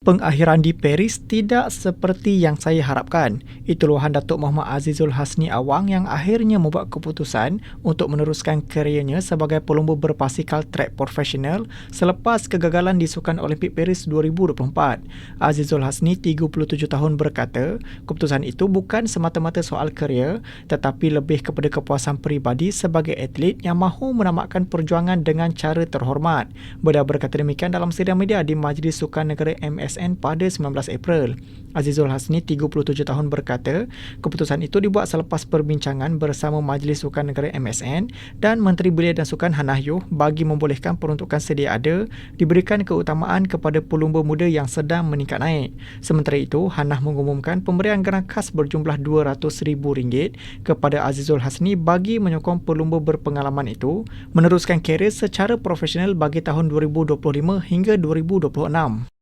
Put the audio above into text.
Pengakhiran di Paris tidak seperti yang saya harapkan. Itu luahan Datuk Muhammad Azizul Hasni Awang yang akhirnya membuat keputusan untuk meneruskan karyernya sebagai pelumba berpasikal trek profesional selepas kegagalan di Sukan Olimpik Paris 2024. Azizul Hasni, 37 tahun berkata, keputusan itu bukan semata-mata soal kerjaya tetapi lebih kepada kepuasan peribadi sebagai atlet yang mahu menamatkan perjuangan dengan cara terhormat. Beliau berkata demikian dalam sidang media di Majlis Sukan Negara MS ASN pada 19 April. Azizul Hasni, 37 tahun berkata, keputusan itu dibuat selepas perbincangan bersama Majlis Sukan Negara MSN dan Menteri Belia dan Sukan Hanah Yuh bagi membolehkan peruntukan sedia ada diberikan keutamaan kepada pelumba muda yang sedang meningkat naik. Sementara itu, Hanah mengumumkan pemberian geran khas berjumlah RM200,000 kepada Azizul Hasni bagi menyokong pelumba berpengalaman itu meneruskan kerjaya secara profesional bagi tahun 2025 hingga 2026.